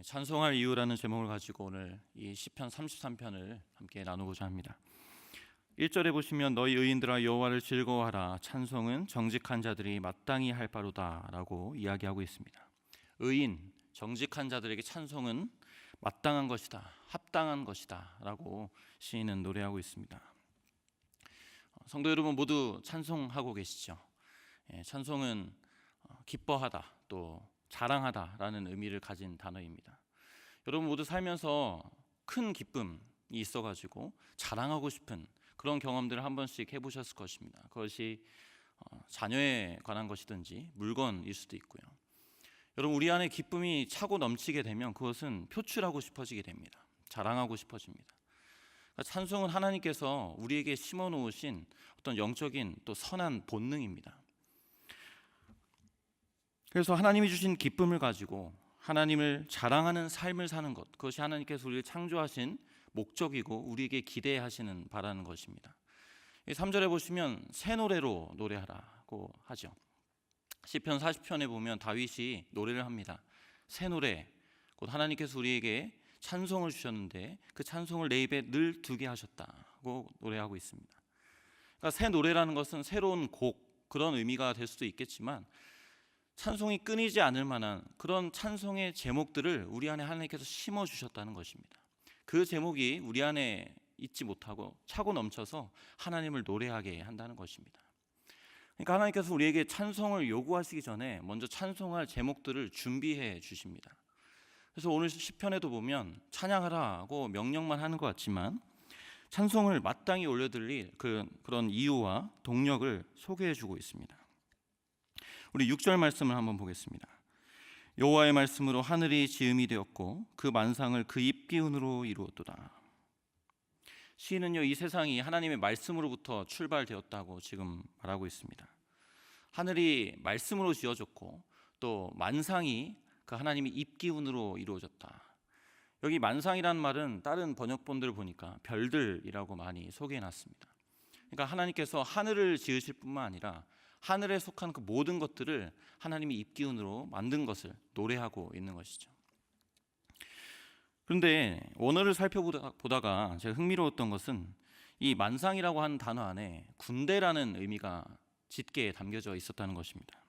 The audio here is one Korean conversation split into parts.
예, 찬송할 이유라는 제목을 가지고 오늘 이 시편 33편을 함께 나누고자 합니다. 1절에 보시면 너희 의인들아 여호와를 즐거워하라 찬송은 정직한 자들이 마땅히 할 바로다라고 이야기하고 있습니다. 의인 정직한 자들에게 찬송은 마땅한 것이다. 합당한 것이다라고 시인은 노래하고 있습니다. 어, 성도 여러분 모두 찬송하고 계시죠? 예, 찬송은 어, 기뻐하다 또 자랑하다라는 의미를 가진 단어입니다. 여러분 모두 살면서 큰 기쁨이 있어가지고 자랑하고 싶은 그런 경험들을 한 번씩 해보셨을 것입니다. 그것이 어, 자녀에 관한 것이든지 물건일 수도 있고요. 여러분 우리 안에 기쁨이 차고 넘치게 되면 그것은 표출하고 싶어지게 됩니다. 자랑하고 싶어집니다. 그러니까 찬송은 하나님께서 우리에게 심어 놓으신 어떤 영적인 또 선한 본능입니다. 그래서 하나님이 주신 기쁨을 가지고 하나님을 자랑하는 삶을 사는 것 그것이 하나님께서 우리를 창조하신 목적이고 우리에게 기대하시는 바라는 것입니다. 3절에 보시면 새 노래로 노래하라고 하죠. 시편 40편에 보면 다윗이 노래를 합니다. 새 노래 곧 하나님께서 우리에게 찬송을 주셨는데 그 찬송을 내 입에 늘 두게 하셨다고 노래하고 있습니다. 그러니까 새 노래라는 것은 새로운 곡 그런 의미가 될 수도 있겠지만 찬송이 끊이지 않을 만한 그런 찬송의 제목들을 우리 안에 하나님께서 심어 주셨다는 것입니다. 그 제목이 우리 안에 있지 못하고 차고 넘쳐서 하나님을 노래하게 한다는 것입니다. 그러니까 하나님께서 우리에게 찬송을 요구하시기 전에 먼저 찬송할 제목들을 준비해 주십니다. 그래서 오늘 시편에도 보면 찬양하라고 명령만 하는 것 같지만 찬송을 마땅히 올려드릴 그, 그런 이유와 동력을 소개해 주고 있습니다. 우리 6절 말씀을 한번 보겠습니다. 여호와의 말씀으로 하늘이 지음이 되었고 그 만상을 그 입 기운으로 이루었도다. 시인은요 이 세상이 하나님의 말씀으로부터 출발되었다고 지금 말하고 있습니다. 하늘이 말씀으로 지어졌고 또 만상이 그 하나님의 입 기운으로 이루어졌다. 여기 만상이라는 말은 다른 번역본들을 보니까 별들이라고 많이 소개해 놨습니다. 그러니까 하나님께서 하늘을 지으실 뿐만 아니라 하늘에 속한 그 모든 것들을 하나님이 입기운으로 만든 것을 노래하고 있는 것이죠. 그런데 원어를 살펴보다가 제가 흥미로웠던 것은 이 만상이라고 하는 단어 안에 군대라는 의미가 짙게 담겨져 있었다는 것입니다.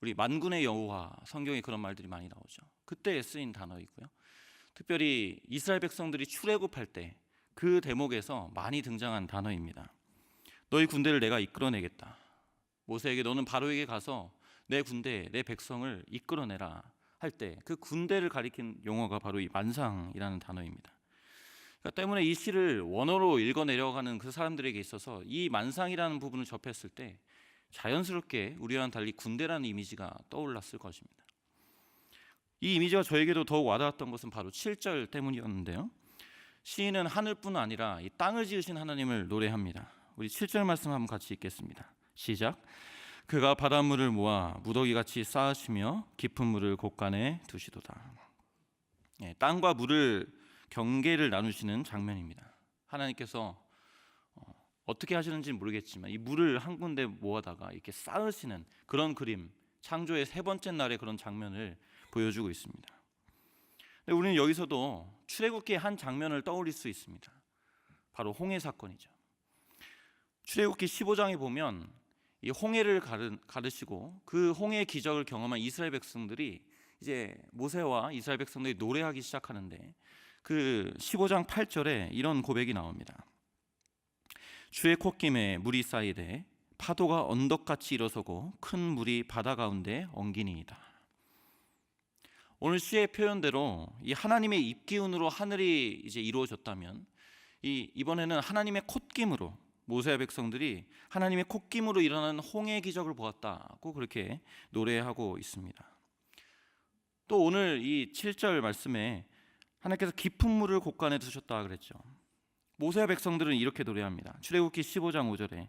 우리 만군의 여호와 성경에 그런 말들이 많이 나오죠. 그때 쓰인 단어이고요. 특별히 이스라엘 백성들이 출애굽할 때 그 대목에서 많이 등장한 단어입니다. 너희 군대를 내가 이끌어내겠다. 모세에게 너는 바로에게 가서 내 군대, 내 백성을 이끌어내라 할 때 그 군대를 가리킨 용어가 바로 이 만상이라는 단어입니다. 그러니까 때문에 이 시를 원어로 읽어 내려가는 그 사람들에게 있어서 이 만상이라는 부분을 접했을 때 자연스럽게 우리와는 달리 군대라는 이미지가 떠올랐을 것입니다. 이 이미지가 저에게도 더욱 와닿았던 것은 바로 7절 때문이었는데요. 시인은 하늘뿐 아니라 이 땅을 지으신 하나님을 노래합니다. 우리 7절 말씀 한번 같이 읽겠습니다. 시작. 그가 바닷물을 모아 무더기 같이 쌓으시며 깊은 물을 곳간에 두시도다. 예, 땅과 물을 경계를 나누시는 장면입니다. 하나님께서 어, 어떻게 하시는지 모르겠지만 이 물을 한 군데 모아다가 이렇게 쌓으시는 그런 그림, 창조의 세 번째 날의 그런 장면을 보여주고 있습니다. 우리는 여기서도 출애굽기의 한 장면을 떠올릴 수 있습니다. 바로 홍해 사건이죠. 출애굽기 15장에 보면 이 홍해를 가르 시고 그 홍해 기적을 경험한 이스라엘 백성들이 이제 모세와 이스라엘 백성들이 노래하기 시작하는데 그 15장 8절에 이런 고백이 나옵니다. 주의 콧김에 물이 쌓이되 파도가 언덕같이 일어서고 큰 물이 바다 가운데 엉기니이다. 오늘 시의 표현대로 이 하나님의 입기운으로 하늘이 이제 이루어졌다면 이 이번에는 하나님의 콧김으로 모세의 백성들이 하나님의 콧김으로 일어나는 홍해 기적을 보았다고 그렇게 노래하고 있습니다. 또 오늘 이 7절 말씀에 하나님께서 깊은 물을 곳간에 두셨다 그랬죠. 모세의 백성들은 이렇게 노래합니다. 출애굽기 15장 5절에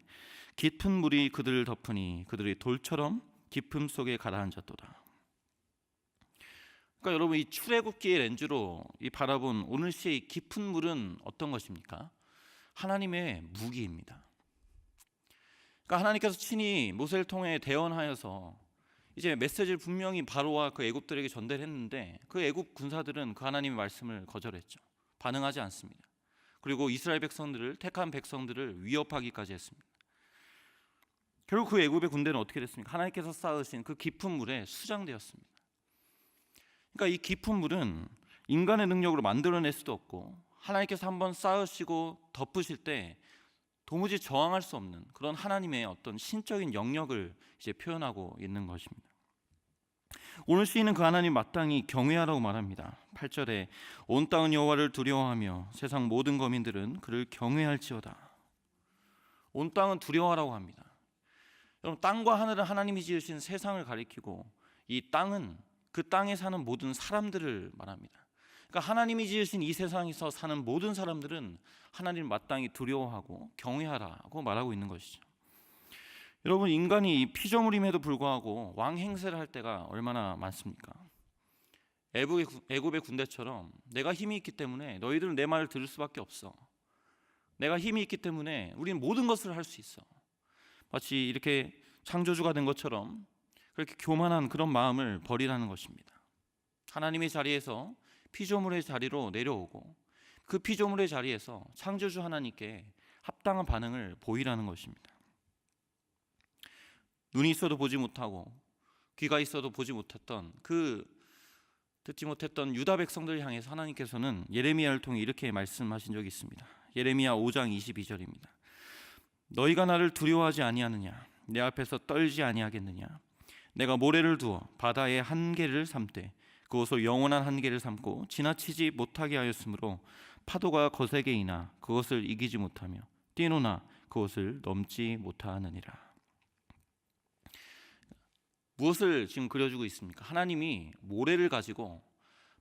깊은 물이 그들을 덮으니 그들이 돌처럼 깊음 속에 가라앉았도다. 그러니까 여러분 이 출애굽기의 렌즈로 이 바라본 오늘 시의 깊은 물은 어떤 것입니까? 하나님의 무기입니다. 그러니까 하나님께서 친히 모세를 통해 대언하여서 이제 메시지를 분명히 바로와 그 애굽들에게 전달을 했는데 그 애굽 군사들은 그 하나님의 말씀을 거절했죠. 반응하지 않습니다. 그리고 이스라엘 백성들을 택한 백성들을 위협하기까지 했습니다. 결국 그 애굽의 군대는 어떻게 됐습니까? 하나님께서 쌓으신 그 깊은 물에 수장되었습니다. 그러니까 이 깊은 물은 인간의 능력으로 만들어낼 수도 없고 하나님께서 한번 쌓으시고 덮으실 때 도무지 저항할 수 없는 그런 하나님의 어떤 신적인 영역을 이제 표현하고 있는 것입니다. 오늘 시인은 그 하나님 마땅히 경외하라고 말합니다. 8절에 온 땅은 여호와를 두려워하며 세상 모든 거민들은 그를 경외할지어다. 온 땅은 두려워하라고 합니다. 여러분 땅과 하늘은 하나님이 지으신 세상을 가리키고 이 땅은 그 땅에 사는 모든 사람들을 말합니다. 그러니까 하나님이 지으신 이 세상에서 사는 모든 사람들은 하나님을 마땅히 두려워하고 경외하라고 말하고 있는 것이죠. 여러분 인간이 피조물임에도 불구하고 왕 행세를 할 때가 얼마나 많습니까? 애굽의 군대처럼 내가 힘이 있기 때문에 너희들은 내 말을 들을 수밖에 없어. 내가 힘이 있기 때문에 우리는 모든 것을 할 수 있어. 마치 이렇게 창조주가 된 것처럼 그렇게 교만한 그런 마음을 버리라는 것입니다. 하나님의 자리에서 피조물의 자리로 내려오고 그 피조물의 자리에서 창조주 하나님께 합당한 반응을 보이라는 것입니다. 눈이 있어도 보지 못하고 귀가 있어도 보지 못했던 그 듣지 못했던 유다 백성들 향해서 하나님께서는 예레미야를 통해 이렇게 말씀하신 적이 있습니다. 예레미야 5장 22절입니다. 너희가 나를 두려워하지 아니하느냐 내 앞에서 떨지 아니하겠느냐 내가 모래를 두어 바다의 한계를 삼되 그것을 영원한 한계를 삼고 지나치지 못하게 하였으므로 파도가 거세게 이나 그것을 이기지 못하며 뛰노나 그것을 넘지 못하느니라. 무엇을 지금 그려주고 있습니까? 하나님이 모래를 가지고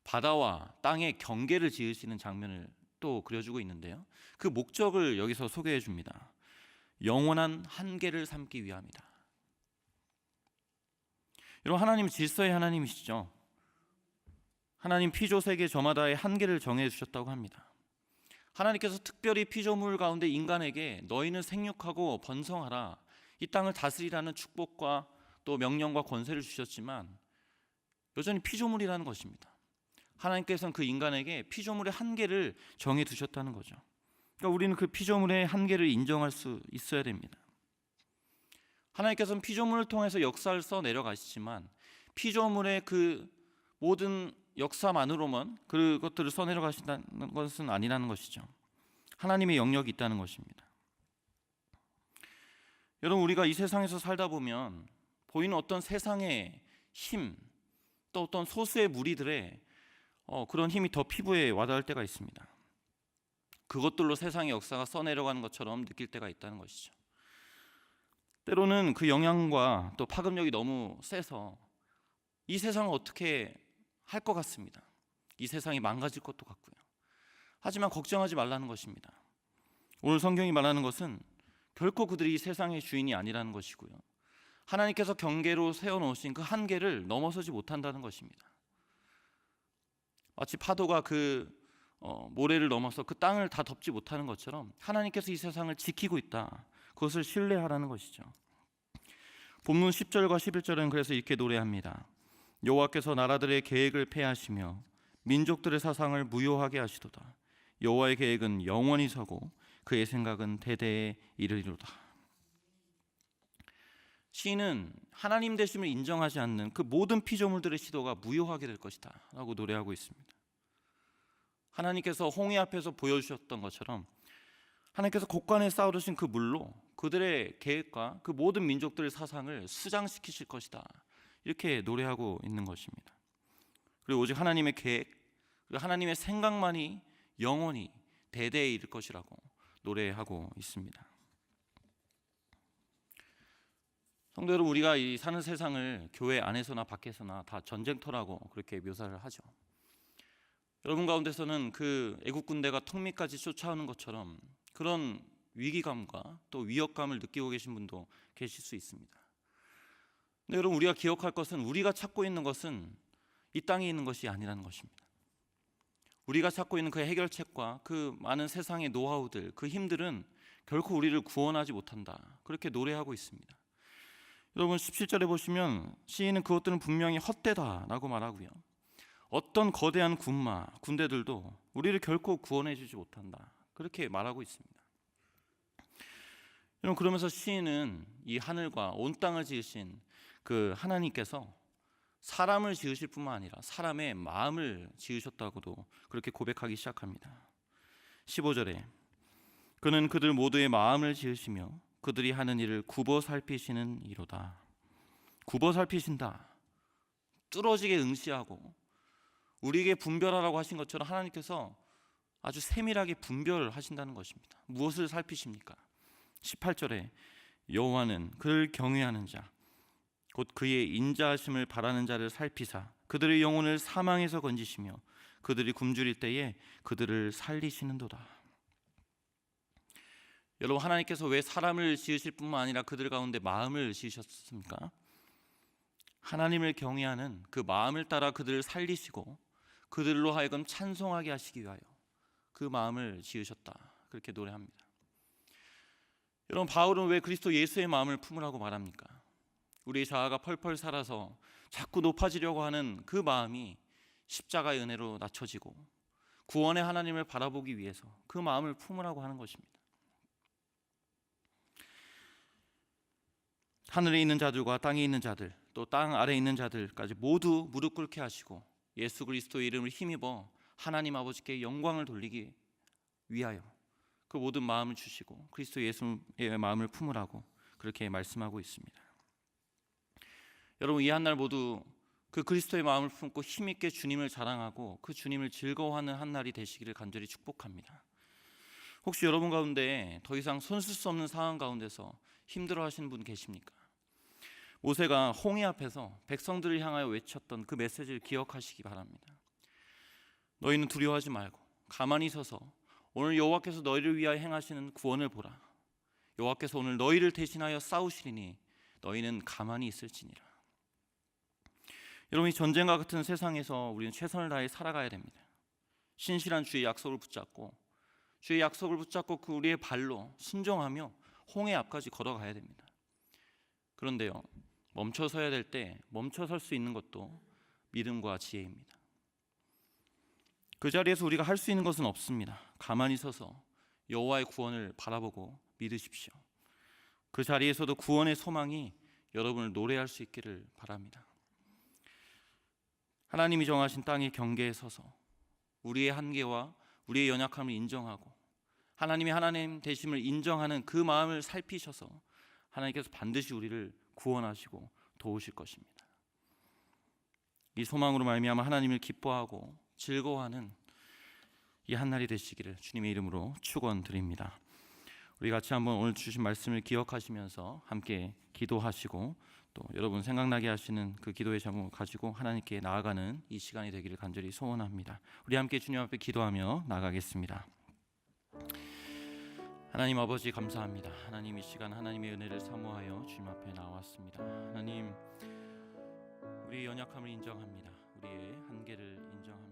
바다와 땅의 경계를 지으시는 장면을 또 그려주고 있는데요. 그 목적을 여기서 소개해 줍니다. 영원한 한계를 삼기 위함이다. 여러분 하나님 질서의 하나님이시죠. 하나님 피조 세계 저마다의 한계를 정해 주셨다고 합니다. 하나님께서 특별히 피조물 가운데 인간에게 너희는 생육하고 번성하라 이 땅을 다스리라는 축복과 또 명령과 권세를 주셨지만 여전히 피조물이라는 것입니다. 하나님께서는 그 인간에게 피조물의 한계를 정해 두셨다는 거죠. 그러니까 우리는 그 피조물의 한계를 인정할 수 있어야 됩니다. 하나님께서는 피조물을 통해서 역사를 써 내려가시지만 피조물의 그 모든 역사만으로만 그것들을 써내려 가신다는 것은 아니라는 것이죠. 하나님의 영역이 있다는 것입니다. 여러분 우리가 이 세상에서 살다 보면 보이는 어떤 세상의 힘, 또 어떤 소수의 무리들의 어, 그런 힘이 더 피부에 와닿을 때가 있습니다. 그것들로 세상의 역사가 써내려가는 것처럼 느낄 때가 있다는 것이죠. 때로는 그 영향과 또 파급력이 너무 세서 이 세상을 어떻게 할 것 같습니다. 이 세상이 망가질 것도 같고요. 하지만 걱정하지 말라는 것입니다. 오늘 성경이 말하는 것은 결코 그들이 이 세상의 주인이 아니라는 것이고요. 하나님께서 경계로 세워놓으신 그 한계를 넘어서지 못한다는 것입니다. 마치 파도가 그 어, 모래를 넘어서 그 땅을 다 덮지 못하는 것처럼 하나님께서 이 세상을 지키고 있다. 그것을 신뢰하라는 것이죠. 본문 10절과 11절은 그래서 이렇게 노래합니다. 여호와께서 나라들의 계획을 폐하시며 민족들의 사상을 무효하게 하시도다. 여호와의 계획은 영원히 서고 그의 생각은 대대에 이르리로다. 시인은 하나님 되심을 인정하지 않는 그 모든 피조물들의 시도가 무효하게 될 것이다라고 노래하고 있습니다. 하나님께서 홍해 앞에서 보여주셨던 것처럼 하나님께서 곳간에 쌓아두신 그 물로 그들의 계획과 그 모든 민족들의 사상을 수장시키실 것이다. 이렇게 노래하고 있는 것입니다. 그리고 오직 하나님의 계획, 그리고 하나님의 생각만이 영원히 대대에 이를 것이라고 노래하고 있습니다. 성도 여러분, 우리가 이 사는 세상을 교회 안에서나 밖에서나 다 전쟁터라고 그렇게 묘사를 하죠. 여러분 가운데서는 그 애국 군대가 턱밑까지 쫓아오는 것처럼 그런 위기감과 또 위협감을 느끼고 계신 분도 계실 수 있습니다. 근데 여러분 우리가 기억할 것은 우리가 찾고 있는 것은 이 땅에 있는 것이 아니라는 것입니다. 우리가 찾고 있는 그 해결책과 그 많은 세상의 노하우들, 그 힘들은 결코 우리를 구원하지 못한다. 그렇게 노래하고 있습니다. 여러분 17절에 보시면 시인은 그것들은 분명히 헛되다라고 말하고요. 어떤 거대한 군마, 군대들도 우리를 결코 구원해 주지 못한다. 그렇게 말하고 있습니다. 여러분 그러면서 시인은 이 하늘과 온 땅을 지으신 그 하나님께서 사람을 지으실 뿐만 아니라 사람의 마음을 지으셨다고도 그렇게 고백하기 시작합니다. 15절에 그는 그들 모두의 마음을 지으시며 그들이 하는 일을 굽어 살피시는 이로다. 굽어 살피신다. 뚫어지게 응시하고 우리에게 분별하라고 하신 것처럼 하나님께서 아주 세밀하게 분별하신다는 것입니다. 무엇을 살피십니까? 18절에 여호와는 그를 경외하는 자, 곧 그의 인자하심을 바라는 자를 살피사 그들의 영혼을 사망에서 건지시며 그들이 굶주릴 때에 그들을 살리시는도다. 여러분 하나님께서 왜 사람을 지으실 뿐만 아니라 그들 가운데 마음을 지으셨습니까? 하나님을 경외하는 그 마음을 따라 그들을 살리시고 그들로 하여금 찬송하게 하시기 위하여 그 마음을 지으셨다. 그렇게 노래합니다. 여러분 바울은 왜 그리스도 예수의 마음을 품으라고 말합니까? 우리의 자아가 펄펄 살아서 자꾸 높아지려고 하는 그 마음이 십자가의 은혜로 낮춰지고 구원의 하나님을 바라보기 위해서 그 마음을 품으라고 하는 것입니다. 하늘에 있는 자들과 땅에 있는 자들 또 땅 아래에 있는 자들까지 모두 무릎 꿇게 하시고 예수 그리스도의 이름을 힘입어 하나님 아버지께 영광을 돌리기 위하여 그 모든 마음을 주시고 그리스도 예수의 마음을 품으라고 그렇게 말씀하고 있습니다. 여러분 이 한날 모두 그 그리스도의 마음을 품고 힘있게 주님을 자랑하고 그 주님을 즐거워하는 한 날이 되시기를 간절히 축복합니다. 혹시 여러분 가운데 더 이상 손쓸 수 없는 상황 가운데서 힘들어 하시는 분 계십니까? 모세가 홍해 앞에서 백성들을 향하여 외쳤던 그 메시지를 기억하시기 바랍니다. 너희는 두려워하지 말고 가만히 서서 오늘 여호와께서 너희를 위하여 행하시는 구원을 보라. 여호와께서 오늘 너희를 대신하여 싸우시리니 너희는 가만히 있을지니라. 여러분 이 전쟁과 같은 세상에서 우리는 최선을 다해 살아가야 됩니다. 신실한 주의 약속을 붙잡고 주의 약속을 붙잡고 그 우리의 발로 순종하며 홍해 앞까지 걸어가야 됩니다. 그런데요 멈춰 서야 될 때 멈춰 설 수 있는 것도 믿음과 지혜입니다. 그 자리에서 우리가 할 수 있는 것은 없습니다. 가만히 서서 여호와의 구원을 바라보고 믿으십시오. 그 자리에서도 구원의 소망이 여러분을 노래할 수 있기를 바랍니다. 하나님이 정하신 땅의 경계에 서서 우리의 한계와 우리의 연약함을 인정하고 하나님이 하나님 되심을 인정하는 그 마음을 살피셔서 하나님께서 반드시 우리를 구원하시고 도우실 것입니다. 이 소망으로 말미암아 하나님을 기뻐하고 즐거워하는 이 한 날이 되시기를 주님의 이름으로 축원드립니다. 우리 같이 한번 오늘 주신 말씀을 기억하시면서 함께 기도하시고 또 여러분 생각나게 하시는 그 기도의 제목을 가지고 하나님께 나아가는 이 시간이 되기를 간절히 소원합니다. 우리 함께 주님 앞에 기도하며 나가겠습니다. 하나님 아버지 감사합니다. 하나님 이 시간 하나님의 은혜를 사모하여 주님 앞에 나왔습니다. 하나님 우리의 연약함을 인정합니다. 우리의 한계를 인정합니다.